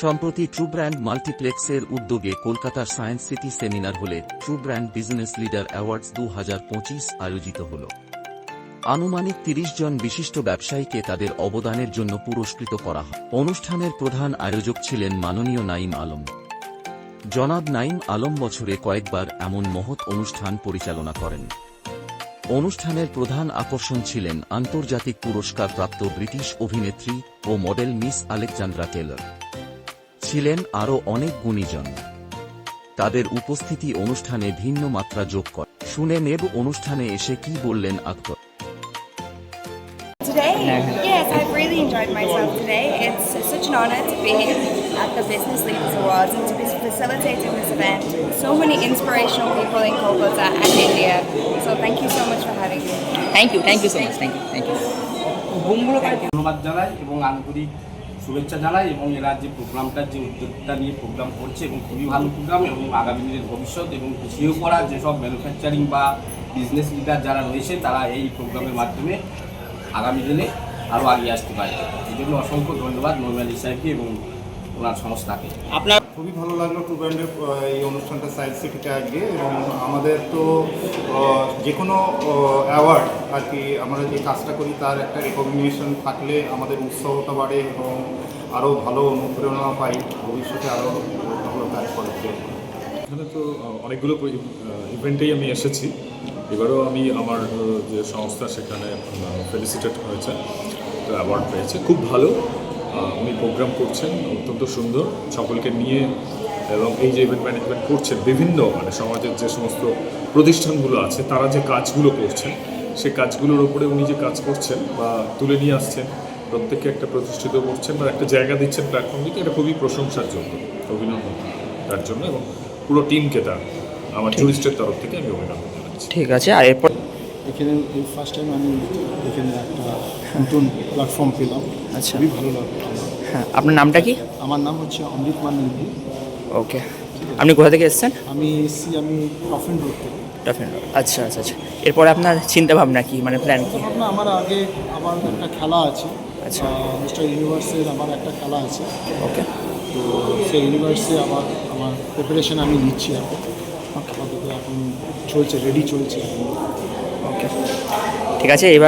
সম্প্রতি true brand মাল্টিপ্লেক্সের উদ্যোগে কলকাতার সায়েন্স সিটি সেমিনার হলে true brand business leader awards দু হাজার পঁচিশ আয়োজিত হল। আনুমানিক তিরিশ জন বিশিষ্ট ব্যবসায়ীকে তাদের অবদানের জন্য পুরস্কৃত করা হয়। অনুষ্ঠানের প্রধান আয়োজক ছিলেন মাননীয় নাইম আলম। জনাব নাইম আলম বছরে কয়েকবার এমন মহৎ অনুষ্ঠান পরিচালনা করেন। অনুষ্ঠানের প্রধান আকর্ষণ ছিলেন আন্তর্জাতিক পুরস্কার প্রাপ্ত ব্রিটিশ অভিনেত্রী ও মডেল মিস আলেকজান্দ্রা টেলর। ছিলেন আরও অনেক গুণীজন তাদের উপস্থিতি অনুষ্ঠানে ভিন্ন মাত্রা যোগ করে শুনে নেব অনুষ্ঠানে এসে কি বললেন Akhtar Today, yes, I've really enjoyed myself today. It's such an honour to be at the Business Leaders Awards and to be facilitating this event. So many inspirational people in Kolkata and India. So thank you so much for having me. Thank you thank you so much thank you thank you ধন্যবাদ জানাই এবং আন্তরিক শুভেচ্ছা জানাই এবং এরা যে প্রোগ্রামটা, যে উদ্যোগটা নিয়ে প্রোগ্রাম করছে এবং খুবই ভালো প্রোগ্রাম এবং আগামী দিনের ভবিষ্যৎ এবং পিছিয়ে পড়া যেসব ম্যানুফ্যাকচারিং বা বিজনেস লিডার যারা রয়েছে, তারা এই প্রোগ্রামের মাধ্যমে আগামী দিনে আরও এগিয়ে আসতে পারে এই জন্য অসংখ্য ধন্যবাদ নর্মাল সাহেবকে এবং ওনার সংস্থাকে আপনার খুবই ভালো লাগল টু ব্র্যান্ডের এই অনুষ্ঠানটা সায়েন্স সিটিতে আগে এবং আমাদের তো যে কোনো অ্যাওয়ার্ড আর কি আমরা যে কাজটা করি তার একটা রেকগনিশন থাকলে আমাদের উৎসাহটা বাড়ে এবং আরও ভালো অনুপ্রেরণা পাই ভবিষ্যতে আরও ভালো কাজ করতে এখানে তো অনেকগুলো ইভেন্টেই আমি এসেছি। এবারও আমি আমার যে সংস্থা সেখানে ফেলিসিটেট হয়েছে তো অ্যাওয়ার্ড পেয়েছে। খুব ভালো। উনি প্রোগ্রাম করছেন অত্যন্ত সুন্দর। সকলকে নিয়ে এবং এই যে ইভেন্ট ম্যানেজমেন্ট করছেন বিভিন্ন মানে সমাজের যে সমস্ত প্রতিষ্ঠানগুলো আছে তারা যে কাজগুলো করছেন সে কাজগুলোর ওপরে উনি যে কাজ করছেন বা তুলে নিয়ে আসছেন প্রত্যেককে একটা প্রতিষ্ঠিত করছেন বা একটা জায়গা দিচ্ছেন প্ল্যাটফর্ম দিতে এটা খুবই প্রশংসার জন্য অভিনন্দন তার জন্য এবং পুরো টিমকে তার আমার টুরিস্টের তরফ থেকে আমি অভিনন্দন জানাচ্ছি। ঠিক আছে আর এরপর এখানে এই ফার্স্ট টাইম আমি এখানে একটা নতুন প্ল্যাটফর্ম পেলাম। আচ্ছা। খুবই ভালো লাগল হ্যাঁ আপনার নামটা কি? আমার নাম হচ্ছে অমৃত মান ওকে আপনি কোথা থেকে এসেছেন? আমি এসছি আমি কফিন রোড থেকে। ডফিন আচ্ছা আচ্ছা আচ্ছা। এরপরে আপনার চিন্তা ভাবনা কি? মানে প্ল্যান কি? ভাবনা আমার আগে আমার একটা খেলা আছে। আচ্ছা। মিস্টার ইউনিভার্সের আমার একটা খেলা আছে। ওকে তো সেই ইউনিভার্সে আমার আমার প্রিপারেশন আমি নিচ্ছি এখন। আপাতত এখন চলছে রেডি চলছে। ওকে ঠিক আছে এবার